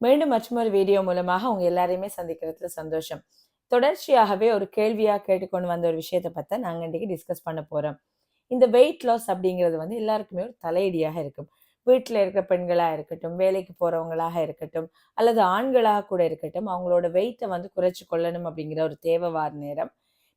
மீண்டும் மற்றொரு வீடியோ மூலமாக உங்க எல்லாரையுமே சந்திக்கிறதுல சந்தோஷம். தொடர்ச்சியாகவே ஒரு கேள்வியா கேட்டுக்கொண்டு வந்த ஒரு விஷயத்தை பற்றி நாங்க இன்னைக்கு டிஸ்கஸ் பண்ண போறோம். இந்த வெயிட் லாஸ் அப்படிங்கிறது வந்து எல்லாருக்குமே ஒரு தலையடியாக இருக்கும். வீட்டில் இருக்கிற பெண்களாக இருக்கட்டும் வேலைக்கு போகிறவங்களாக இருக்கட்டும் அல்லது ஆண்களாக கூட இருக்கட்டும் அவங்களோட வெயிட்டை வந்து குறைச்சி கொள்ளணும் அப்படிங்கிற ஒரு தேவை வார நேரம்.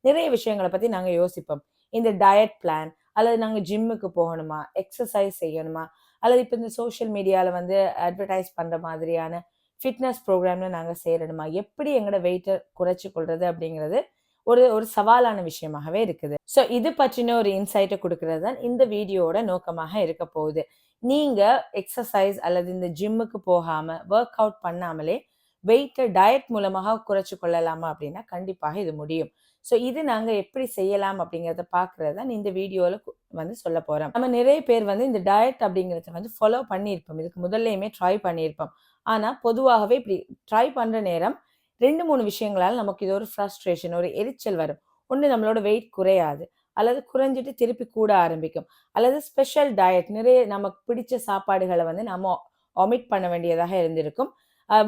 நிறைய விஷயங்களை பற்றி நாங்கள் யோசிப்போம். இந்த டயட் பிளான் அல்லது நாங்கள் ஜிம்முக்கு போகணுமா எக்ஸசைஸ் செய்யணுமா அல்லது இப்போ இந்த சோஷியல் மீடியாவில் வந்து அட்வர்டைஸ் பண்ணுற மாதிரியான ஃபிட்னஸ் ப்ரோக்ராமில் நாங்கள் சேரணுமா? எப்படி எங்களோட வெயிட்டை குறைச்சி கொள்வது அப்படிங்கிறது ஒரு ஒரு சவாலான விஷயமாகவே இருக்குது. ஸோ இது பற்றின ஒரு இன்சைட்டை கொடுக்கறது தான் இந்த வீடியோவோட நோக்கமாக இருக்க போகுது. நீங்கள் எக்ஸசைஸ் அல்லது இந்த ஜிம்முக்கு போகாமல் ஒர்க் அவுட் பண்ணாமலே வெயிட்டை டயட் மூலமாக குறைச்சி கொள்ளலாமா அப்படின்னா கண்டிப்பாக இது முடியும். ஸோ இது நாங்கள் எப்படி செய்யலாம் அப்படிங்கிறத பார்க்குறது தான் இந்த வீடியோவில் வந்து சொல்ல போகிறோம் நம்ம நிறைய பேர் வந்து இந்த டயட் அப்படிங்கிறத வந்து ஃபாலோ பண்ணியிருப்போம். இதுக்கு முதல்லையுமே ட்ரை பண்ணியிருப்போம். ஆனால் பொதுவாகவே இப்படி ட்ரை பண்ணுற நேரம் ரெண்டு மூணு விஷயங்களால் நமக்கு இது ஒரு ஃப்ரஸ்ட்ரேஷன் ஒரு எரிச்சல் வரும். ஒன்று நம்மளோட வெயிட் குறையாது. அல்லது குறைஞ்சிட்டு திருப்பி கூட ஆரம்பிக்கும். அல்லது ஸ்பெஷல் டயட் நிறைய நமக்கு பிடிச்ச சாப்பாடுகளை வந்து நம்ம ஒமிட் பண்ண வேண்டியதாக இருந்திருக்கும்.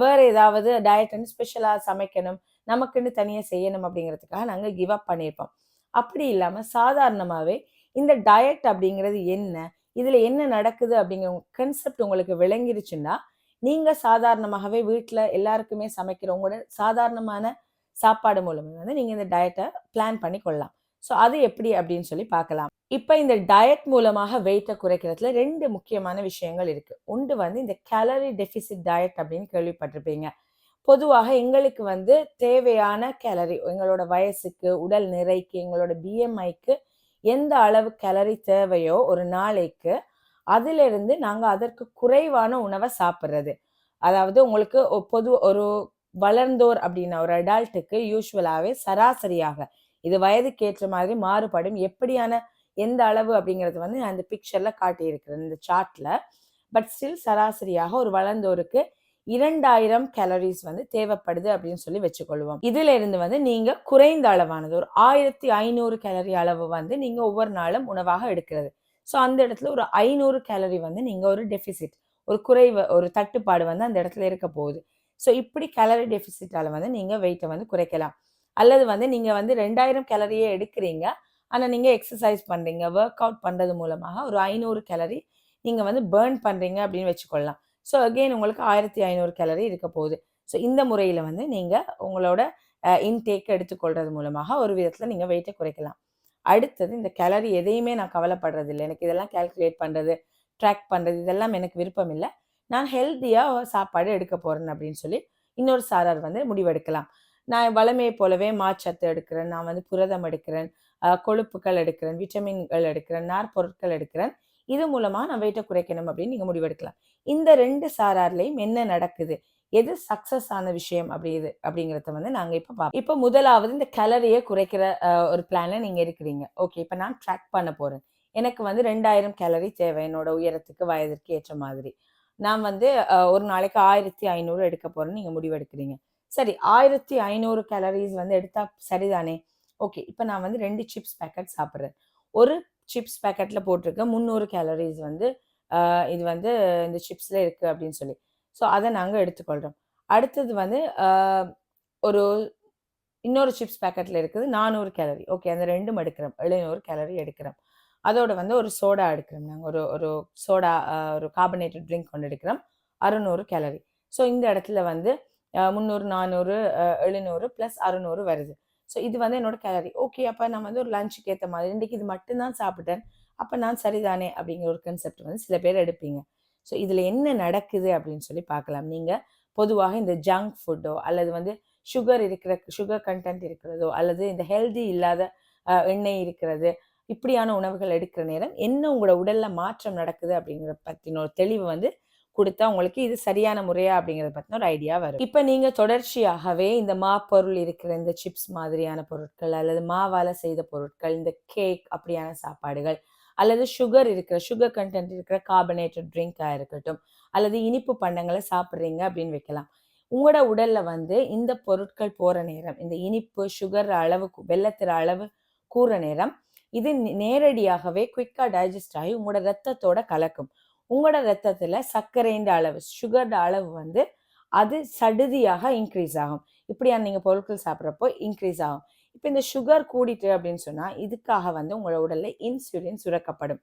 வேறு ஏதாவது டயட் வந்து ஸ்பெஷலாக சமைக்கணும். நமக்குன்னு தனியாக செய்யணும் அப்படிங்கிறதுக்காக நாங்கள் கிவ் அப் பண்ணியிருப்போம். அப்படி இல்லாமல் சாதாரணமாகவே இந்த டயட் அப்படிங்கிறது என்ன? இதில் என்ன நடக்குது அப்படிங்கிற கன்செப்ட் உங்களுக்கு விளங்கிருச்சுன்னா நீங்கள் சாதாரணமாகவே வீட்டில் எல்லாருக்குமே சமைக்கிறவங்களோட சாதாரணமான சாப்பாடு மூலமே வந்து நீங்கள் இந்த டயட்டை பிளான் பண்ணி கொள்ளலாம். ஸோ அது எப்படி அப்படின்னு சொல்லி பார்க்கலாம். இப்போ இந்த டயட் மூலமாக வெயிட்டை குறைக்கிறதுல ரெண்டு முக்கியமான விஷயங்கள் இருக்குது ஒன்று வந்து இந்த கேலரி டெஃபிசிட் டயட் அப்படின்னு கேள்விப்பட்டிருப்பீங்க. பொதுவாக எங்களுக்கு வந்து தேவையான கேலரி எங்களோட வயசுக்கு உடல் நிறைக்கு எங்களோட பிஎம்ஐக்கு எந்த அளவு கேலரி தேவையோ ஒரு நாளைக்கு அதிலிருந்து நாங்கள் அதற்கு குறைவான உணவை சாப்பிட்றது. அதாவது உங்களுக்கு பொது ஒரு வளர்ந்தோர் அப்படின்னா ஒரு அடால்ட்டுக்கு யூஸ்வலாகவே சராசரியாக இது வயதுக்கு ஏற்ற மாதிரி மாறுபடும். எப்படியான எந்த அளவு அப்படிங்கிறது வந்து நான் இந்த பிக்சரில் காட்டியிருக்கிறேன் இந்த சார்ட்டில் பட் ஸ்டில் சராசரியாக ஒரு வளர்ந்தோருக்கு இரண்டாயிரம் கேலரிஸ் வந்து தேவைப்படுது அப்படின்னு சொல்லி வச்சுக்கொள்வோம். இதுல இருந்து வந்து நீங்க குறைந்த அளவானது ஒரு ஆயிரத்தி ஐநூறு கேலரி அளவு வந்து நீங்க ஒவ்வொரு நாளும் உணவாக எடுக்கிறது. ஸோ அந்த இடத்துல ஒரு ஐநூறு கேலரி வந்து நீங்க ஒரு டெபிசிட் ஒரு குறைவு ஒரு தட்டுப்பாடு வந்து அந்த இடத்துல இருக்க போகுது. ஸோ இப்படி கேலரி டெபிசிட்டால வந்து நீங்க வெயிட்டை வந்து குறைக்கலாம். அல்லது வந்து நீங்க வந்து ரெண்டாயிரம் கேலரியே எடுக்கிறீங்க. ஆனால் நீங்க எக்ஸசைஸ் பண்றீங்க ஒர்க் அவுட் பண்றது மூலமாக ஒரு ஐநூறு கேலரி நீங்க வந்து பேர்ன் பண்றீங்க அப்படின்னு வச்சுக்கொள்ளலாம். ஸோ அகெயின் உங்களுக்கு ஆயிரத்தி ஐநூறு கேலரி இருக்க போகுது. ஸோ இந்த முறையில் வந்து நீங்கள் உங்களோட இன்டேக் எடுத்துக்கொள்றது மூலமாக ஒரு விதத்தில் நீங்கள் வெயிட்டை குறைக்கலாம். அடுத்தது இந்த கேலரி எதையுமே நான் கவலைப்படுறது இல்லை. எனக்கு இதெல்லாம் கால்குலேட் பண்ணுறது ட்ராக் பண்ணுறது இதெல்லாம் எனக்கு விருப்பம் இல்லை. நான் ஹெல்த்தியாக சாப்பாடு எடுக்க போகிறேன் அப்படின்னு சொல்லி இன்னொரு சாரார் வந்து முடிவெடுக்கலாம். நான் வளமையை போலவே மாச்சத்து எடுக்கிறேன். நான் வந்து புரதம் எடுக்கிறேன். கொழுப்புகள் எடுக்கிறேன். விட்டமின்கள் எடுக்கிறேன். நார்பொருட்கள் எடுக்கிறேன். இது மூலமாக நான் வெயிட்டை குறைக்கணும் அப்படின்னு நீங்கள் முடிவெடுக்கலாம். இந்த ரெண்டு சாரார்லையும் என்ன நடக்குது? எது சக்சஸ் ஆன விஷயம் அப்படி இது அப்படிங்கிறத வந்து நாங்கள் இப்போ பார்ப்போம் இப்போ முதலாவது இந்த கேலரியை குறைக்கிற ஒரு பிளான்ல நீங்கள் இருக்கிறீங்க. ஓகே இப்போ நான் ட்ராக் பண்ண போகிறேன் எனக்கு வந்து ரெண்டாயிரம் கேலரி தேவை என்னோட உயரத்துக்கு வயதிற்கு ஏற்ற மாதிரி. நான் வந்து ஒரு நாளைக்கு ஆயிரத்தி ஐநூறு எடுக்க போகிறேன்னு நீங்கள் முடிவெடுக்கிறீங்க. சரி ஆயிரத்தி ஐநூறு கேலரிஸ் வந்து எடுத்தால் சரிதானே? ஓகே இப்போ நான் வந்து ரெண்டு சிப்ஸ் பேக்கெட் சாப்பிட்றேன். ஒரு சிப்ஸ் பேக்கெட்டில் போட்டிருக்க. முந்நூறு கேலரிஸ் வந்து இது வந்து இந்த சிப்ஸில் இருக்குது அப்படின்னு சொல்லி. ஸோ அதை நாங்கள் எடுத்துக்கொள்கிறோம் அடுத்தது வந்து ஒரு இன்னொரு சிப்ஸ் பேக்கெட்டில் இருக்குது. நானூறு கேலரி ஓகே அந்த ரெண்டும் எடுக்கிறோம். எழுநூறு கேலரி எடுக்கிறோம். அதோட வந்து ஒரு சோடா எடுக்கிறோம் நாங்கள் ஒரு ஒரு சோடா ஒரு கார்பனேட்டட் ட்ரிங்க் கொண்டு எடுக்கிறோம். அறுநூறு கேலரி ஸோ இந்த இடத்துல வந்து முந்நூறு நானூறு எழுநூறு ப்ளஸ் அறுநூறு வருது. ஸோ இது வந்து என்னோட கேலரி ஓகே அப்போ நான் வந்து ஒரு லஞ்சுக்கு ஏற்ற மாதிரி இன்றைக்கி இது மட்டும்தான் சாப்பிட்டேன். அப்போ நான் சரிதானே அப்படிங்கிற ஒரு கன்செப்ட் வந்து சில பேர் எடுப்பீங்க. ஸோ இதில் என்ன நடக்குது அப்படின்னு சொல்லி பார்க்கலாம். நீங்கள் பொதுவாக இந்த ஜங்க் ஃபுட்டோ அல்லது வந்து சுகர் இருக்கிற சுகர் கண்டென்ட் இருக்கிறதோ அல்லது இந்த ஹெல்தி இல்லாத எண்ணெய் இருக்கிறது இப்படியான உணவுகள் எடுக்கிற நேரம் என்ன உங்களோட உடலில் மாற்றம் நடக்குது அப்படிங்கிற பற்றின ஒரு தெளிவு வந்து கொடுத்தா உங்களுக்கு இது சரியான முறையா அப்படிங்கிறத பற்றின ஒரு ஐடியா வரும். இப்போ நீங்கள் தொடர்ச்சியாகவே இந்த மா பொருள் இருக்கிற இந்த சிப்ஸ் மாதிரியான பொருட்கள் அல்லது மாவால் செய்த பொருட்கள் இந்த கேக் அப்படியான சாப்பாடுகள் அல்லது சுகர் இருக்கிற சுகர் கண்டென்ட் இருக்கிற கார்பனேட்டட் ட்ரிங்காக இருக்கட்டும் அல்லது இனிப்பு பண்டங்களை சாப்பிட்றீங்க அப்படின்னு வைக்கலாம். உங்களோட உடல்ல வந்து இந்த பொருட்கள் போற நேரம் இந்த இனிப்பு சுகர் அளவு வெள்ளத்திற அளவு கூற நேரம் இது நேரடியாகவே குயிக்கா டைஜஸ்ட் ஆகி உங்களோட ரத்தத்தோட கலக்கும். உங்களோட ரத்தத்தில் சர்க்கரைன்ற அளவு சுகர்ட அளவு வந்து அது சடுதியாக இன்க்ரீஸ் ஆகும். இப்படியான நீங்கள் பொருட்கள் சாப்பிட்றப்போ இன்க்ரீஸ் ஆகும். இப்போ இந்த சுகர் கூடிட்டு அப்படின்னு சொன்னால் இதுக்காக வந்து உங்களோட உடலில் இன்சுலின் சுரக்கப்படும்.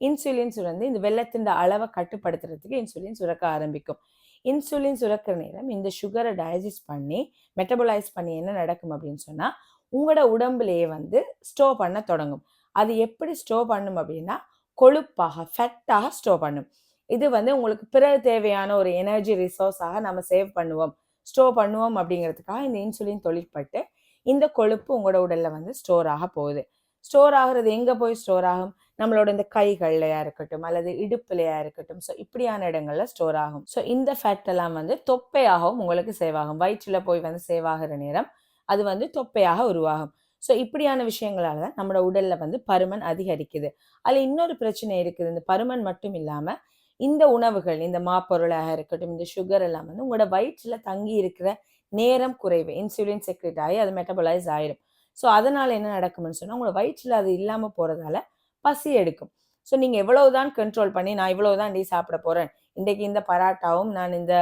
இன்சுலின் சுரந்து இந்த வெள்ளத்தின் அளவை கட்டுப்படுத்துறதுக்கு இன்சுலின் சுரக்க ஆரம்பிக்கும். இன்சுலின் சுரக்கிற நேரம் இந்த சுகரை டயஜஸ்ட் பண்ணி மெட்டபலைஸ் பண்ணி என்ன நடக்கும் அப்படின்னு சொன்னால் உங்களோட உடம்புலேயே வந்து ஸ்டோர் பண்ண தொடங்கும். அது எப்படி ஸ்டோர் பண்ணும் அப்படின்னா கொழுப்பாக ஃபேட்டாக ஸ்டோர் பண்ணும். இது வந்து உங்களுக்கு பிற தேவையான ஒரு எனர்ஜி ரிசோர்ஸாக நம்ம சேவ் பண்ணுவோம். ஸ்டோர் பண்ணுவோம் அப்படிங்கிறதுக்காக இந்த இன்சுலின் தொழிற்பட்டு இந்த கொழுப்பு உங்களோட உடலில் வந்து ஸ்டோர் ஆக போகுது. ஸ்டோர் ஆகுறது எங்கே போய் ஸ்டோர் ஆகும்? நம்மளோட இந்த கைகள்லையா இருக்கட்டும் அல்லது இடுப்புலையா இருக்கட்டும். ஸோ இப்படியான இடங்கள்ல ஸ்டோர் ஆகும். ஸோ இந்த ஃபேட் எல்லாம் வந்து தொப்பையாகவும் உங்களுக்கு சேவ் ஆகும். வயிற்றில் போய் வந்து சேவ் ஆகிற நேரம் அது வந்து தொப்பையாக உருவாகும். ஸோ இப்படியான விஷயங்களால தான் நம்மளோட உடலில் வந்து பருமன் அதிகரிக்குது. அதில் இன்னொரு பிரச்சனை இருக்குது. இந்த பருமன் மட்டும் இல்லாமல் இந்த உணவுகள் இந்த மாப்பொருளாக இருக்கட்டும் இந்த சுகர் எல்லாம் வந்து உங்களோட வயிற்றில் தங்கி இருக்கிற நேரம் குறைவு இன்சுலின் செக்ரெட் ஆகி அது மெட்டபலைஸ் ஆயிடும். ஸோ அதனால் என்ன நடக்கும்னு சொன்னால் உங்களோட வயிற்றில் அது இல்லாமல் போகிறதால பசி எடுக்கும். ஸோ நீங்கள் எவ்வளவுதான் கண்ட்ரோல் பண்ணி நான் இவ்வளவுதான் டீ சாப்பிட போகிறேன் இன்றைக்கு இந்த பராட்டாவும் நான் இந்த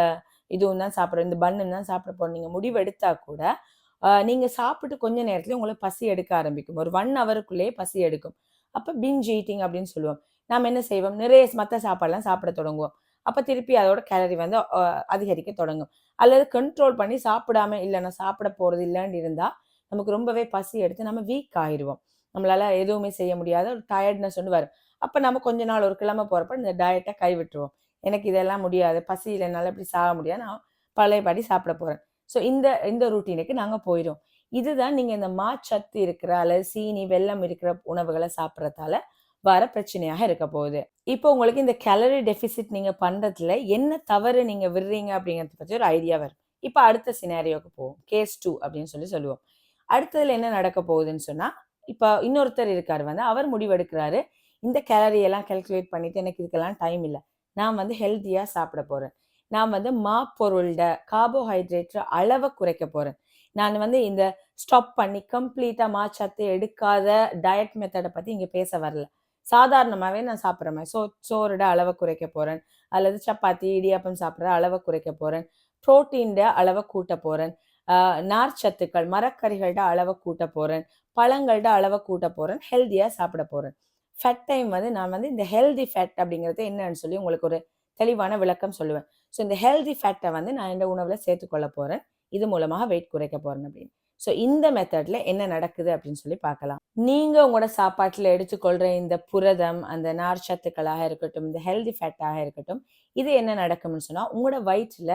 இதுவும் தான் சாப்பிட்றேன் இந்த பன்னு தான் சாப்பிட போகிறேன் நீங்கள் முடிவெடுத்தா கூட நீங்கள் சாப்பிட்டு கொஞ்ச நேரத்துல உங்களுக்கு பசி எடுக்க ஆரம்பிக்கும். ஒரு ஒன் ஹவருக்குள்ளேயே பசி எடுக்கும். அப்போ பிஞ்ச் ஈட்டிங் அப்படின்னு சொல்லுவோம். நாம் என்ன செய்வோம்? நிறைய மற்ற சாப்பாடெல்லாம் சாப்பிட தொடங்குவோம். அப்போ திருப்பி அதோட கேலரி வந்து அதிகரிக்க தொடங்கும். அல்லது கண்ட்ரோல் பண்ணி சாப்பிடாம இல்லை நான் சாப்பிட போகிறது இல்லைன்னு இருந்தால் நமக்கு ரொம்பவே பசி எடுத்து நம்ம வீக் ஆயிடுவோம். நம்மளால எதுவுமே செய்ய முடியாத ஒரு டயர்ட்னஸ் ஒன்று வரும். அப்போ நம்ம கொஞ்ச நாள் ஒரு கிழமை போகிறப்ப இந்த டயட்டை கைவிட்டுருவோம். எனக்கு இதெல்லாம் முடியாது. பசி இல்லைனால இப்படி சாக முடியாது. நான் பழையபடி சாப்பிட போகிறேன் ஸோ இந்த இந்த ரூட்டீனுக்கு நாங்கள் போயிடும் இதுதான் நீங்கள் இந்த மாச்சத்து இருக்கிற அல்லது சீனி வெல்லம் இருக்கிற உணவுகளை சாப்பிட்றதால வர பிரச்சனையாக இருக்க போகுது. இப்போ உங்களுக்கு இந்த கேலரி டெபிசிட் நீங்கள் பண்ணுறதுல என்ன தவறு நீங்கள் விடுறீங்க அப்படிங்கிறத பற்றி ஒரு ஐடியா வரும். இப்போ அடுத்த சினாரியோக்கு போவோம். கேஸ் டூ அப்படின்னு சொல்லி சொல்லுவோம். அடுத்ததுல என்ன நடக்க போகுதுன்னு சொன்னால் இப்போ இன்னொருத்தர் இருக்கார் வந்து அவர் முடிவெடுக்கிறாரு. இந்த கேலரி எல்லாம் பண்ணிவிட்டு பண்ணிட்டு எனக்கு இதுக்கெல்லாம் டைம் இல்லை. நான் வந்து ஹெல்த்தியாக சாப்பிட போகிறேன் நான் வந்து மா பொருள்ட கார்போஹைட்ரேட் அளவை குறைக்க போகிறேன் நான் வந்து இந்த ஸ்டாப் பண்ணி கம்ப்ளீட்டாக மாச்சத்தை எடுக்காத டயட் மெத்தடை பற்றி இங்கே பேச வரல. சாதாரணமாகவே நான் சாப்பிட்ற மாதிரி சோ சோறோட அளவை குறைக்க போகிறேன் அல்லது சப்பாத்தி இடியாப்பம் சாப்பிட்ற அளவை குறைக்க போகிறேன் ப்ரோட்டீன்ட அளவை கூட்ட போகிறேன் நார்ச்சத்துக்கள் மரக்கறிகள்ட அளவை கூட்ட போகிறேன் பழங்கள்ட அளவை கூட்ட போகிறேன் ஹெல்த்தியாக சாப்பிட போகிறேன் ஃபேட் டைம் வந்து நான் வந்து இந்த ஹெல்தி ஃபேட் அப்படிங்கிறது என்னன்னு சொல்லி உங்களுக்கு ஒரு தெளிவான விளக்கம் சொல்லுவேன். ஸோ இந்த ஹெல்தி ஃபேட்டை வந்து நான் இந்த உணவில் சேர்த்துக்கொள்ள போகிறேன் இது மூலமாக வெயிட் குறைக்க போகிறேன் அப்படின்னு. ஸோ இந்த மெத்தட்ல என்ன நடக்குது அப்படின்னு சொல்லி பார்க்கலாம். நீங்கள் உங்களோட சாப்பாட்டில் எடுத்துக்கொள்கிற இந்த புரதம் அந்த நார் சத்துக்களாக இருக்கட்டும் இந்த ஹெல்தி ஃபேட்டாக இருக்கட்டும் இது என்ன நடக்கும்னு சொன்னால் உங்களோட வயிற்றில்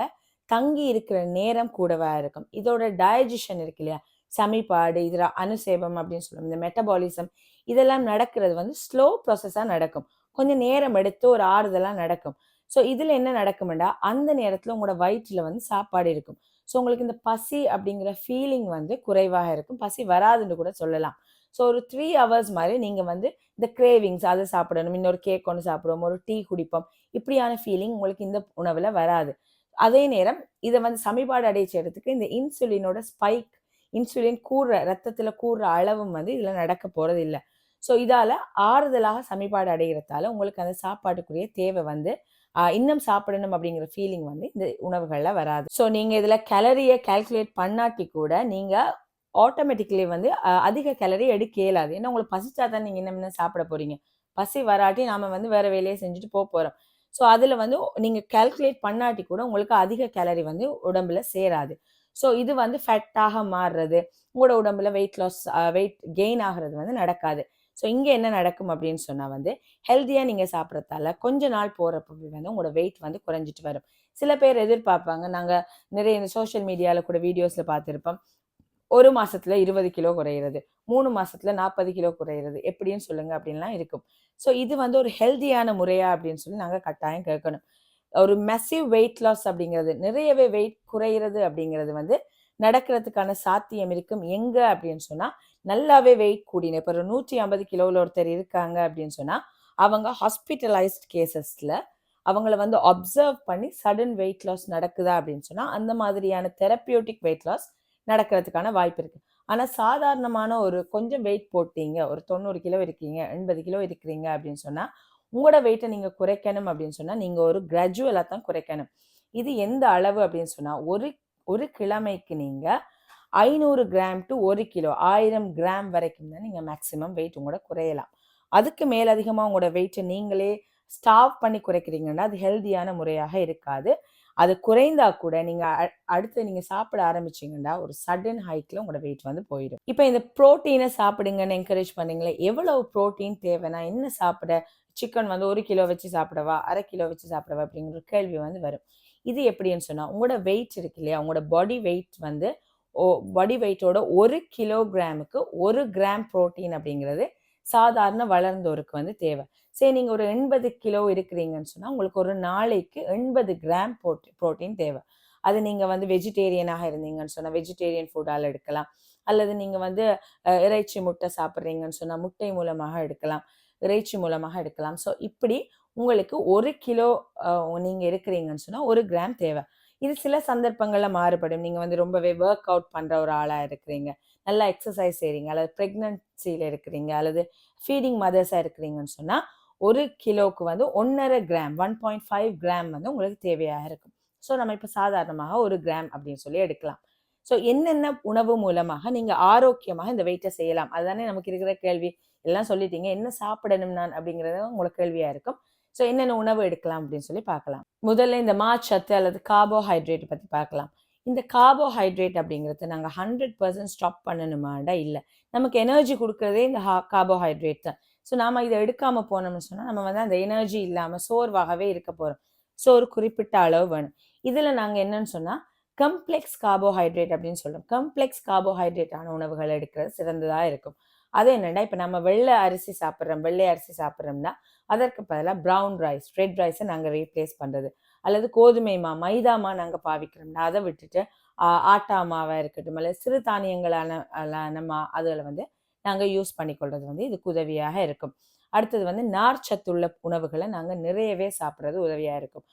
தங்கி இருக்கிற நேரம் கூடவா இருக்கும். இதோட டயஜிஷன் இருக்கு இல்லையா? சமிபாடு இதில் அனுசேபம் அப்படின்னு சொல்லுவோம். இந்த மெட்டபாலிசம் இதெல்லாம் நடக்கிறது வந்து ஸ்லோ ப்ராசஸாக நடக்கும். கொஞ்சம் நேரம் எடுத்து ஒரு ஆறுதலாக நடக்கும். ஸோ இதில் என்ன நடக்கும்டா? அந்த நேரத்தில் உங்களோட வயிற்றில் வந்து சாப்பாடு இருக்கும். ஸோ உங்களுக்கு இந்த பசி அப்படிங்கிற ஃபீலிங் வந்து குறைவாக இருக்கும். பசி வராதுன்னு கூட சொல்லலாம். ஸோ ஒரு த்ரீ ஹவர்ஸ் மாதிரி நீங்கள் வந்து இந்த கிரேவிங்ஸ் அதை சாப்பிடணும். இன்னொரு கேக் ஒன்று சாப்பிடுவோம். ஒரு டீ குடிப்போம். இப்படியான ஃபீலிங் உங்களுக்கு இந்த உணவில் வராது. அதே நேரம் இதை வந்து சமிபாடு அடைச்சதுக்கு இந்த இன்சுலினோட ஸ்பைக் இன்சுலின் கூடுற ரத்தத்தில் கூடுற அளவும் வந்து இதில் நடக்க போகிறது இல்லை. ஸோ இதால் ஆறுதலாக சமிபாடு அடைகிறதால உங்களுக்கு அந்த சாப்பாட்டுக்குரிய தேவை வந்து இன்னும் சாப்பிடணும் அப்படிங்கிற ஃபீலிங் வந்து இந்த உணவுகளில் வராது. ஸோ நீங்கள் இதில் கேலரியை கால்குலேட் பண்ணாட்டி கூட நீங்கள் ஆட்டோமேட்டிக்கலி வந்து அதிக கேலரி எடுக்க இயலாது ஏன்னா உங்களுக்கு பசிச்சா தான் நீங்கள் இன்னும் இன்னும் சாப்பிட போறீங்க. பசி வராட்டி நாம வந்து வேற வேலையை செஞ்சுட்டு போக போகிறோம் ஸோ அதில் வந்து நீங்கள் கால்குலேட் பண்ணாட்டி கூட உங்களுக்கு அதிக கேலரி வந்து உடம்புல சேராது. ஸோ இது வந்து ஃபேட்டாக மாறுறது உங்களோட உடம்புல வெயிட் லாஸ் வெயிட் கெயின் ஆகிறது வந்து நடக்காது. ஸோ இங்கே என்ன நடக்கும் அப்படின்னு சொன்னால் வந்து ஹெல்த்தியாக நீங்கள் சாப்பிட்றதால கொஞ்ச நாள் போகிறப்பவே வந்து உங்களோட வெயிட் வந்து குறைஞ்சிட்டு வரும். சில பேர் எதிர்பார்ப்பாங்க. நாங்கள் நிறைய இந்த சோஷியல் மீடியாவில் கூட வீடியோஸில் பார்த்துருப்போம். ஒரு மாசத்துல இருபது கிலோ குறையிறது மூணு மாசத்துல நாற்பது கிலோ குறையிறது எப்படின்னு சொல்லுங்க அப்படின்லாம் இருக்கும். ஸோ இது வந்து ஒரு ஹெல்தியான முறையா அப்படின்னு சொல்லி நாங்கள் கட்டாயம் கேட்கணும். ஒரு மெசிவ் வெயிட் லாஸ் அப்படிங்கிறது நிறையவே வெயிட் குறையிறது அப்படிங்கிறது வந்து நடக்கிறதுக்கான சாத்தியம் இருக்கும். எங்க அப்படின்னு சொன்னா நல்லாவே வெயிட் கூடின இப்போ ஒரு நூற்றி ஐம்பது கிலோவில் ஒருத்தர் இருக்காங்க அப்படின்னு சொன்னா அவங்க ஹாஸ்பிட்டலைஸ்ட் கேசஸ்ல அவங்கள வந்து அப்சர்வ் பண்ணி சடன் வெயிட் லாஸ் நடக்குதா அப்படின்னு சொன்னா அந்த மாதிரியான தெரப்பியூட்டிக் வெயிட் லாஸ் நடக்கிறதுக்கான வாய்ப்பு இருக்கு. ஆனா சாதாரணமான ஒரு கொஞ்சம் வெயிட் போட்டீங்க ஒரு தொண்ணூறு கிலோ இருக்கீங்க எண்பது கிலோ இருக்கிறீங்க அப்படின்னு சொன்னா உங்களோட வெயிட்டை நீங்க குறைக்கணும் அப்படின்னு சொன்னா நீங்க ஒரு கிராஜுவலா தான் குறைக்கணும். இது எந்த அளவு அப்படின்னு சொன்னா ஒரு ஒரு கிழமைக்கு நீங்கள் ஐநூறு கிராம் டு ஒரு கிலோ ஆயிரம் கிராம் வரைக்கும் தான் நீங்கள் மேக்ஸிமம் வெயிட் உங்களோட குறையலாம். அதுக்கு மேலதிகமாக உங்களோட வெயிட்டை நீங்களே ஸ்டாப் பண்ணி குறைக்கிறீங்கன்னா அது ஹெல்தியான முறையாக இருக்காது. அது குறைந்தா கூட நீங்கள் அடுத்து நீங்கள் சாப்பிட ஆரம்பிச்சிங்கன்னா ஒரு சடன் ஹைக்கில் உங்களோட வெயிட் வந்து போயிடும். இப்போ இந்த ப்ரோட்டீனை சாப்பிடுங்கன்னு என்கரேஜ் பண்ணீங்களே எவ்வளவு ப்ரோட்டீன் தேவைன்னா என்ன சாப்பிட சிக்கன் வந்து ஒரு கிலோ வச்சு சாப்பிடவா அரை கிலோ வச்சு சாப்பிடவா அப்படிங்கிற ஒரு கேள்வி வந்து வரும். இது எப்படின்னு சொன்னால் உங்களோட வெயிட் இருக்கு இல்லையா? உங்களோட பாடி வெயிட் வந்து ஓ பாடி வெயிட்டோட ஒரு கிலோகிராமுக்கு ஒரு கிராம் ப்ரோட்டீன் அப்படிங்கிறது சாதாரண வளர்ந்தோருக்கு வந்து தேவை. சரி நீங்கள் ஒரு எண்பது கிலோ இருக்கிறீங்கன்னு சொன்னால் உங்களுக்கு ஒரு நாளைக்கு எண்பது கிராம் போட் ப்ரோட்டீன் தேவை. அது நீங்கள் வந்து வெஜிடேரியனாக இருந்தீங்கன்னு சொன்னால் வெஜிடேரியன் ஃபுட்டால் எடுக்கலாம். அல்லது நீங்கள் வந்து இறைச்சி முட்டை சாப்பிட்றீங்கன்னு சொன்னால் முட்டை மூலமாக எடுக்கலாம். இறைச்சி மூலமாக எடுக்கலாம். ஸோ இப்படி உங்களுக்கு ஒரு கிலோ நீங்கள் இருக்கிறீங்கன்னு சொன்னால் ஒரு கிராம் தேவை. இது சில சந்தர்ப்பங்களில் மாறுபடும். நீங்கள் வந்து ரொம்பவே ஒர்க் அவுட் பண்ணுற ஒரு ஆளாக இருக்கிறீங்க. நல்லா எக்ஸசைஸ் செய்கிறீங்க அல்லது ப்ரெக்னன்சியில் இருக்கிறீங்க. அல்லது ஃபீடிங் மதர்ஸாக இருக்கிறீங்கன்னு சொன்னால் ஒரு கிலோவுக்கு வந்து ஒன்றரை gram one point five gram வந்து உங்களுக்கு தேவையாக இருக்கும். ஸோ நம்ம இப்போ சாதாரணமாக ஒரு கிராம் அப்படின்னு சொல்லி எடுக்கலாம். ஸோ என்னென்ன உணவு மூலமாக நீங்கள் ஆரோக்கியமாக இந்த வெயிட்டை செய்யலாம்? அதுதானே நமக்கு இருக்கிற கேள்வி. எல்லாம் சொல்லிட்டீங்க. என்ன சாப்பிடணும் நான் அப்படிங்கிறது உங்களுக்கு கேள்வியாக இருக்கும். ஸோ என்னென்ன உணவு எடுக்கலாம் அப்படின்னு சொல்லி பார்க்கலாம். முதல்ல இந்த மாச்சத்து அல்லது கார்போஹைட்ரேட் பற்றி பார்க்கலாம். இந்த கார்போஹைட்ரேட் அப்படிங்கிறத நாங்கள் ஹண்ட்ரட் பர்சன்ட் ஸ்டாப் பண்ணணுமாடா இல்லை. நமக்கு எனர்ஜி கொடுக்குறதே இந்த ஹா கார்போஹைட்ரேட் தான். ஸோ நாம் இதை எடுக்காமல் போனோம்னு சொன்னால் நம்ம வந்து அந்த எனர்ஜி இல்லாமல் சோர்வாகவே இருக்க போகிறோம் ஸோ ஒரு குறிப்பிட்ட அளவு வேணும். இதில் நாங்கள் என்னன்னு சொன்னால் கம்ப்ளெக்ஸ் கார்போஹைட்ரேட் அப்படின்னு சொல்கிறோம் கம்ப்ளெக்ஸ் கார்போஹைட்ரேட்டான உணவுகள் எடுக்கிறது சிறந்ததாக இருக்கும். அது என்னென்னா இப்போ நம்ம வெள்ளை அரிசி சாப்பிட்றோம் வெள்ளை அரிசி சாப்பிட்றோம்னா அதற்கு பதிலாக ப்ரௌன் ரைஸ் ரெட் ரைஸை நாங்கள் ரீப்ளேஸ் பண்ணுறது அல்லது கோதுமை மா மைதா மா நாங்கள் பாவிக்கிறோம்னா அதை விட்டுட்டு ஆட்டா மாவாக இருக்கட்டும் அல்லது சிறு தானியங்களான மா அதில் வந்து நாங்கள் யூஸ் பண்ணிக்கொள்வது வந்து இதுக்கு உதவியாக இருக்கும். அடுத்தது வந்து நார்ச்சத்துள்ள உணவுகளை நாங்கள் நிறையவே சாப்பிட்றது உதவியாக இருக்கும்.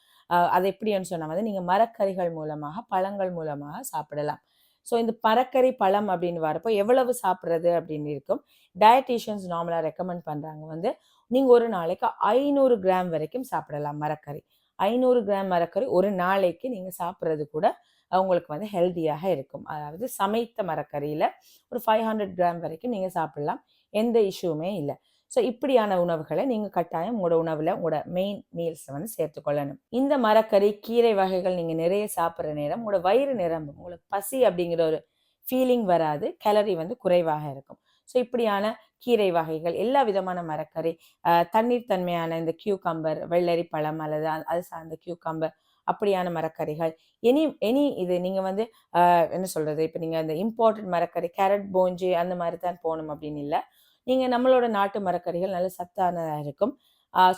அது எப்படின்னு சொன்னால் வந்து நீங்கள் மரக்கறிகள் மூலமாக பழங்கள் மூலமாக சாப்பிடலாம். ஸோ இந்த மரக்கறி பழம் அப்படின்னு வரப்போ எவ்வளவு சாப்பிட்றது அப்படின்னு இருக்கும். டயட்டீஷியன்ஸ் நார்மலாக ரெக்கமெண்ட் பண்ணுறாங்க வந்து நீங்கள் ஒரு நாளைக்கு ஐநூறு கிராம் வரைக்கும் சாப்பிடலாம் மரக்கறி. ஐநூறு கிராம் மரக்கறி ஒரு நாளைக்கு நீங்கள் சாப்பிட்றது கூட உங்களுக்கு வந்து ஹெல்த்தியாக இருக்கும். அதாவது சமைத்த மரக்கறியில் ஒரு ஃபைவ் ஹண்ட்ரட் கிராம் வரைக்கும் நீங்கள் சாப்பிடலாம். எந்த இஷ்யூமே இல்லை. ஸோ இப்படியான உணவுகளை நீங்கள் கட்டாயம் உங்களோட உணவில் உங்களோட மெயின் மீல்ஸை வந்து சேர்த்துக்கொள்ளணும் இந்த மரக்கறி கீரை வகைகள் நீங்கள் நிறைய சாப்பிட்ற நேரம் உங்களோட வயிறு நிரம்பும். உங்களுக்கு பசி அப்படிங்கிற ஒரு ஃபீலிங் வராது. கேலரி வந்து குறைவாக இருக்கும். ஸோ இப்படியான கீரை வகைகள் எல்லா விதமான மரக்கறி தண்ணீர் தன்மையான இந்த கியூகம்பர் வெள்ளரி பழம் அல்லது அது சார்ந்த கியூகம்பர் அப்படியான மரக்கறிகள் எனி எனி இது நீங்கள் வந்து என்ன சொல்கிறது இப்போ நீங்கள் அந்த இம்பார்ட்டன்ட் மரக்கறி கேரட் போஞ்சி அந்த மாதிரி தான் போகணும் அப்படின்னு இல்லை. நீங்கள் நம்மளோட நாட்டு மரக்கறிகள் நல்ல சத்தானதாக இருக்கும்.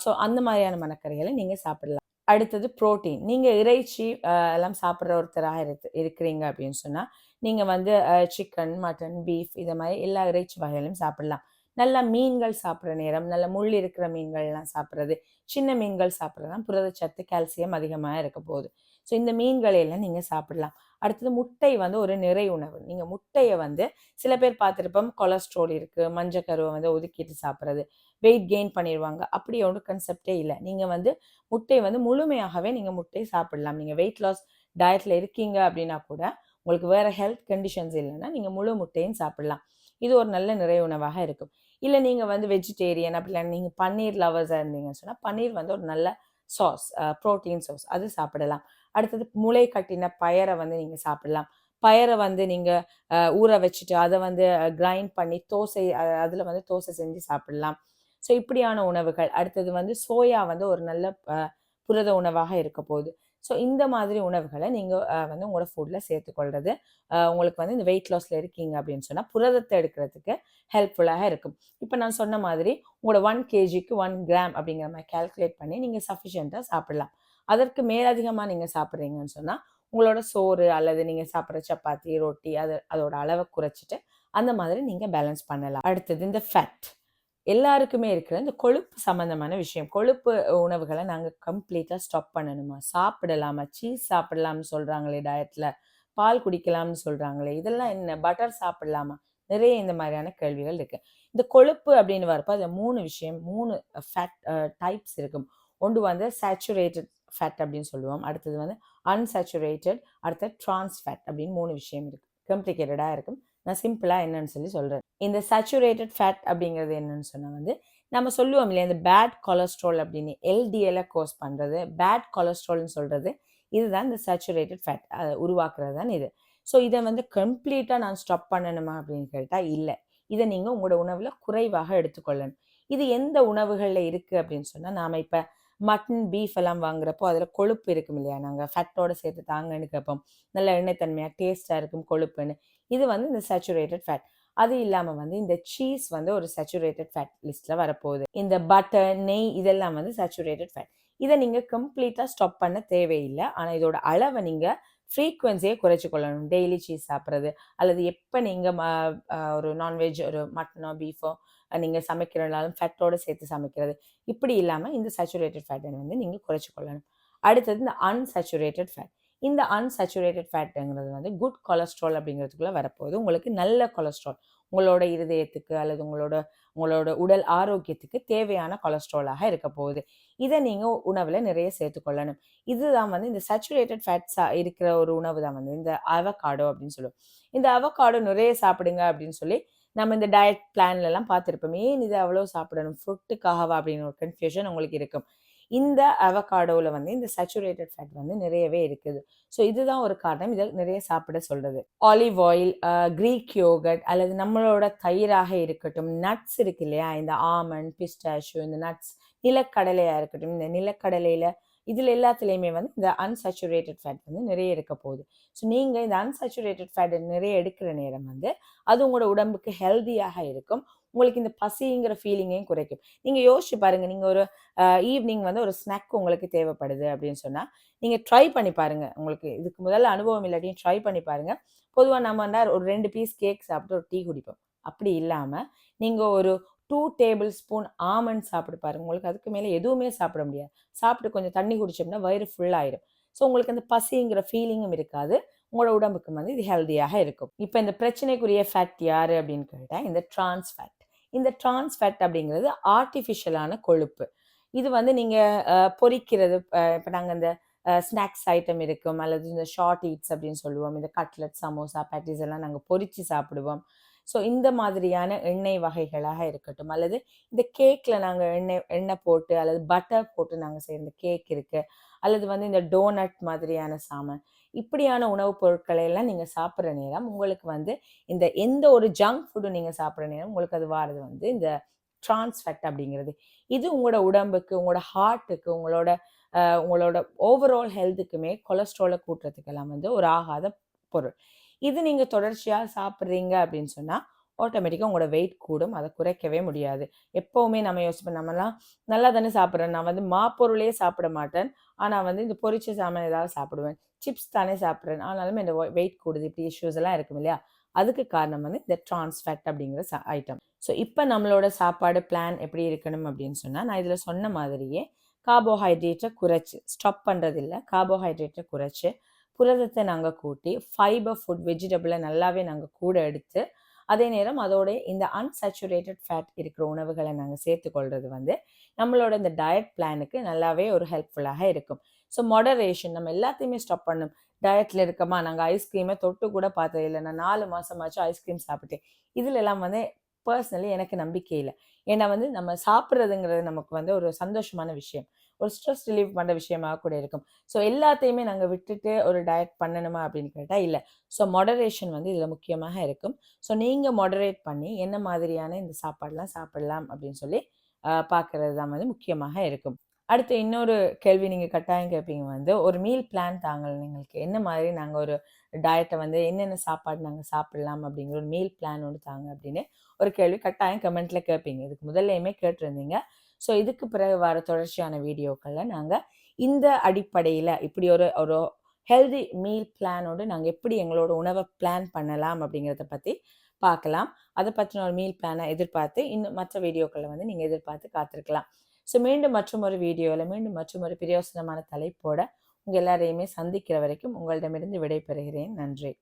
ஸோ அந்த மாதிரியான மரக்கறிகளை நீங்கள் சாப்பிடலாம். அடுத்தது புரோட்டீன் நீங்கள் இறைச்சி எல்லாம் சாப்பிட்ற ஒருத்தராக இருக்கு இருக்கிறீங்க அப்படின்னு சொன்னால் நீங்கள் வந்து சிக்கன் மட்டன் பீஃப் இதை மாதிரி எல்லா இறைச்சி வகைகளையும் சாப்பிடலாம். நல்ல மீன்கள் சாப்பிட்ற நேரம் நல்ல முள் இருக்கிற மீன்கள்லாம் சாப்பிட்றது சின்ன மீன்கள் சாப்பிட்றதுலாம் புரதச்சத்து கால்சியம் அதிகமாக இருக்க போகுது. ஸோ இந்த மீன்களை எல்லாம் நீங்கள் சாப்பிடலாம். அடுத்தது முட்டை வந்து ஒரு நிறை உணவு. நீங்கள் முட்டையை வந்து சில பேர் பார்த்துருப்போம் கொலஸ்ட்ரால் இருக்குது மஞ்சக்கருவை வந்து ஒதுக்கிட்டு சாப்பிட்றது வெயிட் கெயின் பண்ணிடுவாங்க அப்படி ஒன்றும் கன்செப்டே இல்லை. நீங்கள் வந்து முட்டை வந்து முழுமையாகவே நீங்கள் முட்டை சாப்பிடலாம். நீங்கள் வெயிட் லாஸ் டயட்டில் இருக்கீங்க அப்படின்னா கூட உங்களுக்கு வேறு ஹெல்த் கண்டிஷன்ஸ் இல்லைன்னா நீங்கள் முழு முட்டையும் சாப்பிடலாம். இது ஒரு நல்ல நிறை உணவாக இருக்கும். இல்லை நீங்கள் வந்து வெஜிடேரியன் அப்படி இல்லை நீங்கள் பன்னீர் லவர்ஸாக இருந்தீங்கன்னு சொன்னால் பன்னீர் வந்து ஒரு நல்ல சாஸ் ப்ரோட்டீன் சாஸ் அது சாப்பிடலாம். அடுத்தது முளை கட்டின பயரை வந்து நீங்கள் சாப்பிடலாம். பயரை வந்து நீங்கள் ஊற வச்சுட்டு அதை வந்து கிரைண்ட் பண்ணி தோசை அதில் வந்து தோசை செஞ்சு சாப்பிடலாம். ஸோ இப்படியான உணவுகள். அடுத்தது வந்து சோயா வந்து ஒரு நல்ல புரத உணவாக இருக்க போகுது. ஸோ இந்த மாதிரி உணவுகளை நீங்கள் வந்து உங்களோட ஃபுட்டில் சேர்த்துக்கொள்வது உங்களுக்கு வந்து இந்த வெயிட் லாஸில் இருக்கீங்க அப்படின்னு சொன்னால் புரதத்தை எடுக்கிறதுக்கு ஹெல்ப்ஃபுல்லாக இருக்கும். இப்போ நான் சொன்ன மாதிரி உங்களோட ஒன் கேஜிக்கு ஒன் கிராம் அப்படிங்கிற மாதிரி கேல்குலேட் பண்ணி நீங்கள் சஃபிஷியண்ட்டாக சாப்பிடலாம். அதற்கு மேலதிகமாக நீங்கள் சாப்பிட்றீங்கன்னு சொன்னால் உங்களோட சோறு அல்லது நீங்கள் சாப்பிட்ற சப்பாத்தி ரொட்டி அது அதோட அளவை குறைச்சிட்டு அந்த மாதிரி நீங்கள் பேலன்ஸ் பண்ணலாம். அடுத்தது இந்த ஃபேட் எல்லாருக்குமே இருக்கிற இந்த கொழுப்பு சம்மந்தமான விஷயம். கொழுப்பு உணவுகளை நாங்கள் கம்ப்ளீட்டாக ஸ்டாப் பண்ணணுமா? சாப்பிடலாமா? சீஸ் சாப்பிடலாம்னு சொல்கிறாங்களே டயட்டில் பால் குடிக்கலாம்னு சொல்கிறாங்களே இதெல்லாம் என்ன? பட்டர் சாப்பிடலாமா? நிறைய இந்த மாதிரியான கேள்விகள் இருக்குது இந்த கொழுப்பு அப்படின்னு வரப்போ அதில் மூணு விஷயம் மூணு ஃபேட் டைப்ஸ் இருக்கும். ஒன்று வந்து சேச்சுரேட்டட் ஃபேட் அப்படின்னு சொல்லுவோம். அடுத்தது வந்து அன்சேச்சுரேட்டட் அடுத்த ட்ரான்ஸ் ஃபேட் அப்படின்னு மூணு விஷயம் இருக்குது காம்ப்ளிகேட்டடாக இருக்கும். நான் சிம்பிளாக என்னன்னு சொல்லி சொல்கிறேன் இந்த சேச்சுரேட்டட் ஃபேட் அப்படிங்கிறது என்னன்னு சொன்னால் வந்து நம்ம சொல்லுவோம் இல்லையா இந்த பேட் கொலஸ்ட்ரால் அப்படின்னு எல்டிஎலை கோஸ் பண்ணுறது பேட் கொலஸ்ட்ரால்னு சொல்கிறது இதுதான் இந்த சேச்சுரேட்டட் ஃபேட் உருவாக்குறது தான் இது. ஸோ இதை வந்து கம்ப்ளீட்டாக நான் ஸ்டாப் பண்ணணுமா அப்படின்னு கேட்டால் இல்லை. இதை நீங்கள் உங்களோட உணவில் குறைவாக எடுத்துக்கொள்ளணும். இது எந்த உணவுகளில் இருக்குது அப்படின்னு சொன்னால் நாம் இப்போ மட்டன் பீஃப் எல்லாம் வாங்குறப்போ அதில் கொழுப்பு இருக்கும் இல்லையா? நாங்கள் ஃபேட்டோட சேர்த்து தாங்கன்னு கேட்போம். நல்ல எண்ணெய் தன்மையாக டேஸ்ட்டாக இருக்கும் கொழுப்புன்னு. இது வந்து இந்த சேச்சுரேட்டட் ஃபேட் அது இல்லாமல் வந்து இந்த சீஸ் வந்து ஒரு சேச்சுரேட்டட் ஃபேட் லிஸ்ட்டில் வரப்போகுது. இந்த பட்டர் நெய் இதெல்லாம் வந்து சேச்சுரேட்டட் ஃபேட் இதை நீங்கள் கம்ப்ளீட்டாக ஸ்டாப் பண்ண தேவையில்லை. ஆனால் இதோட அளவை நீங்கள் ஃப்ரீக்குவென்சியை குறைச்சி கொள்ளணும் டெய்லி சீஸ் சாப்பிட்றது அல்லது எப்போ நீங்கள் ஒரு நான்வெஜ் ஒரு மட்டனோ பீஃபோ நீங்கள் சமைக்கிறனாலும் ஃபேட்டோடு சேர்த்து சமைக்கிறது. இப்படி இல்லாமல் இந்த சேச்சுரேட்டட் ஃபேட்டை வந்து நீங்கள் குறைச்சி கொள்ளணும். அடுத்தது இந்த அன்சேச்சுரேட்டட் ஃபேட் இந்த அன்சேச்சுரேட்டட் ஃபேட்டுங்கிறது வந்து குட் கொலஸ்ட்ரால் அப்படிங்கிறதுக்குள்ளே வரப்போகுது. உங்களுக்கு நல்ல கொலஸ்ட்ரால் உங்களோட இருதயத்துக்கு அல்லது உங்களோட உங்களோட உடல் ஆரோக்கியத்துக்கு தேவையான கொலஸ்ட்ராலாக இருக்க போகுது. இதை நீங்கள் உணவில் நிறைய சேர்த்துக்கொள்ளணும் இதுதான் வந்து இந்த சேச்சுரேட்டட் ஃபேட்ஸாக இருக்கிற ஒரு உணவு தான் வந்து இந்த அவகாடோ அப்படின்னு சொல்லுவோம். இந்த அவகாடோ நிறைய சாப்பிடுங்க அப்படின்னு சொல்லி நம்ம இந்த டயட் பிளான்லலாம் பார்த்துருப்போம். ஏன் இது அவ்வளோ சாப்பிடணும்? ஃப்ரூட்டுக்காகவா அப்படின்னு ஒரு கன்ஃபியூஷன் உங்களுக்கு இருக்கும். இந்த அவகாடோவில் வந்து இந்த சேச்சுரேட்டட் ஃபேட் வந்து நிறையவே இருக்குது. ஸோ இதுதான் ஒரு காரணம். இதை நிறைய சாப்பிட சொல்கிறது ஆலிவ் ஆயில் க்ரீக் யோகட் அல்லது நம்மளோட தயிராக இருக்கட்டும் நட்ஸ் இருக்கு இல்லையா? இந்த ஆமண்ட் பிஸ்டாஷு இந்த நட்ஸ் நிலக்கடலையாக இருக்கட்டும் இந்த நிலக்கடலையில் இதில் எல்லாத்துலேயுமே வந்து இந்த அன்சேச்சுரேட்டட் ஃபேட் வந்து நிறைய இருக்க போகுது. ஸோ நீங்கள் இந்த அன்சேச்சுரேட்டட் ஃபேட் நிறைய எடுக்கிற நேரம் வந்து அது உங்களோட உடம்புக்கு ஹெல்த்தியாக இருக்கும். உங்களுக்கு இந்த பசிங்கிற ஃபீலிங்கையும் குறைக்கும். நீங்கள் யோசிச்சு பாருங்கள் நீங்கள் ஒரு ஈவினிங் வந்து ஒரு ஸ்நாக் உங்களுக்கு தேவைப்படுது அப்படின்னு சொன்னால் நீங்கள் ட்ரை பண்ணி பாருங்கள் உங்களுக்கு இதுக்கு முதல்ல அனுபவம் இல்லாட்டியும் ட்ரை பண்ணி பாருங்கள் பொதுவாக நம்ம ஒரு ரெண்டு பீஸ் கேக் சாப்பிட்டு ஒரு டீ குடிப்போம். அப்படி இல்லாமல் நீங்கள் ஒரு டூ டேபிள் ஸ்பூன் ஆமண்ட் சாப்பிட்டு பாருங்கள் உங்களுக்கு அதுக்கு மேலே எதுவுமே சாப்பிட முடியாது. சாப்பிட்டு கொஞ்சம் தண்ணி குடிச்சோம்னா வயிறு ஃபுல்லாயிடும் ஸோ உங்களுக்கு அந்த பசிங்கிற ஃபீலிங்கும் இருக்காது. உங்களோட உடம்புக்கு வந்து இது ஹெல்த்தியாக இருக்கும். இப்போ இந்த பிரச்சனைக்குரிய ஃபேட் யார் அப்படின்னு கேட்டால் இந்த ட்ரான்ஸ் ஃபேட் இந்த ட்ரான்ஸ் ஃபேட் அப்படிங்கிறது ஆர்டிஃபிஷியலான கொழுப்பு. இது வந்து நீங்கள் பொறிக்கிறது இப்போ நாங்கள் இந்த ஸ்நாக்ஸ் ஐட்டம் இருக்கும். அல்லது இந்த ஷார்ட் ஈட்ஸ் அப்படின்னு சொல்லுவோம். இந்த கட்லட் சமோசா பேட்டிஸ் எல்லாம் நாங்கள் பொறிச்சு சாப்பிடுவோம். ஸோ இந்த மாதிரியான எண்ணெய் வகைகளாக இருக்கட்டும் அல்லது இந்த கேக்கில் நாங்கள் எண்ணெய் எண்ணெய் போட்டு அல்லது பட்டர் போட்டு நாங்கள் செய்கிற கேக் இருக்குது அல்லது வந்து இந்த டோனட் மாதிரியான சாமான் இப்படியான உணவுப் பொருட்களை எல்லாம் நீங்கள் சாப்பிட்ற நேரம் உங்களுக்கு வந்து இந்த எந்த ஒரு ஜங்க் ஃபுட்டும் நீங்கள் சாப்பிட்ற நேரம் உங்களுக்கு அது வாரது வந்து இந்த ட்ரான்ஸ்ஃபெக்ட் அப்படிங்கிறது. இது உங்களோட உடம்புக்கு உங்களோட ஹார்ட்டுக்கு உங்களோட உங்களோட ஓவரால் ஹெல்த்துக்குமே கொலஸ்ட்ராலை கூட்டுறதுக்கெல்லாம் வந்து ஒரு ஆகாத பொருள். இது நீங்கள் தொடர்ச்சியாக சாப்பிட்றீங்க அப்படின்னு சொன்னால் ஆட்டோமேட்டிக்காக உங்களோட வெயிட் கூடும். அதை குறைக்கவே முடியாது. எப்போவுமே நம்ம யோசிப்போம் நம்மலாம் நல்லா தானே சாப்பிட்றேன் நான் வந்து மாப்பொருளே சாப்பிட மாட்டேன். ஆனால் வந்து இந்த பொரிச்ச சாமான் ஏதாவது சாப்பிடுவேன். சிப்ஸ் தானே சாப்பிட்றேன். ஆனாலும் இந்த வெயிட் கூடுது. இப்படி இஷ்யூஸ் எல்லாம் இருக்கும் இல்லையா? அதுக்கு காரணம் வந்து இந்த ட்ரான்ஸ்ஃபேக்ட் அப்படிங்கிற ஐட்டம் ஸோ இப்போ நம்மளோட சாப்பாடு பிளான் எப்படி இருக்கணும் அப்படின்னு சொன்னால் நான் இதில் சொன்ன மாதிரியே கார்போஹைட்ரேட்டை குறைச்சி ஸ்டாப் பண்ணுறதில்ல கார்போஹைட்ரேட்டை குறைச்சி புரதத்தை நாங்கள் கூட்டி ஃபைபர் ஃபுட் வெஜிடபிளை நல்லாவே நாங்கள் கூட எடுத்து அதே நேரம் அதோட இந்த அன்சாச்சுரேட்டட் ஃபேட் இருக்கிற உணவுகளை நாங்கள் சேர்த்துக்கொள்வது வந்து நம்மளோட இந்த டயட் பிளானுக்கு நல்லாவே ஒரு ஹெல்ப்ஃபுல்லாக இருக்கும். ஸோ மாடரேஷன் நம்ம எல்லாத்தையுமே ஸ்டாப் பண்ணும். டயட்டில் இருக்கமா நாங்கள் ஐஸ்கிரீமை தொட்டு கூட பார்த்தது இல்லை. நான் நாலு மாதமாச்சும் ஐஸ்கிரீம் சாப்பிட்டேன். இதில் எல்லாம் வந்து பர்சனலி எனக்கு நம்பிக்கை இல்லை. ஏன்னா வந்து நம்ம சாப்பிட்றதுங்கிறது நமக்கு வந்து ஒரு சந்தோஷமான விஷயம். ஒரு ஸ்ட்ரெஸ் ரிலீவ் பண்ணுற விஷயமாக கூட இருக்கும். ஸோ எல்லாத்தையுமே நாங்கள் விட்டுட்டு ஒரு டயட் பண்ணணுமா அப்படின்னு கேட்டால் இல்லை. ஸோ மாடரேஷன் வந்து இதில் முக்கியமாக இருக்கும். ஸோ நீங்கள் மாடரேட் பண்ணி என்ன மாதிரியான இந்த சாப்பாடெலாம் சாப்பிடலாம் அப்படின்னு சொல்லி பார்க்குறது தான் வந்து முக்கியமாக இருக்கும். அடுத்து இன்னொரு கேள்வி நீங்கள் கட்டாயம் கேட்பீங்க வந்து ஒரு மீல் பிளான் தாங்கள் எங்களுக்கு என்ன மாதிரி நாங்கள் ஒரு டயட்டை வந்து என்னென்ன சாப்பாடு நாங்கள் சாப்பிடலாம் அப்படிங்கிற ஒரு மீல் பிளான் ஒன்று தாங்க அப்படின்னு ஒரு கேள்வி கட்டாயம் கமெண்ட்டில் கேட்பீங்க இதுக்கு முதல்லையுமே கேட்டிருந்தீங்க. ஸோ இதுக்கு பிறகு வர தொடர்ச்சியான வீடியோக்களில் நாங்கள் இந்த அடிப்படையில் இப்படி ஒரு ஒரு ஹெல்தி மீல் பிளானோடு நாங்கள் எப்படி எங்களோட உணவை பிளான் பண்ணலாம் அப்படிங்கிறத பற்றி பார்க்கலாம். அதை பற்றின ஒரு மீல் பிளானை எதிர்பார்த்து இன்னும் மற்ற வீடியோக்களை வந்து நீங்கள் எதிர்பார்த்து காத்திருக்கலாம். ஸோ மீண்டும் மற்றும் ஒரு வீடியோவில் மீண்டும் மற்றும் ஒரு பிரயோசனமான தலைப்போட உங்கள் எல்லாரையுமே சந்திக்கிற வரைக்கும் உங்களிடமிருந்து விடைபெறுகிறேன். நன்றி.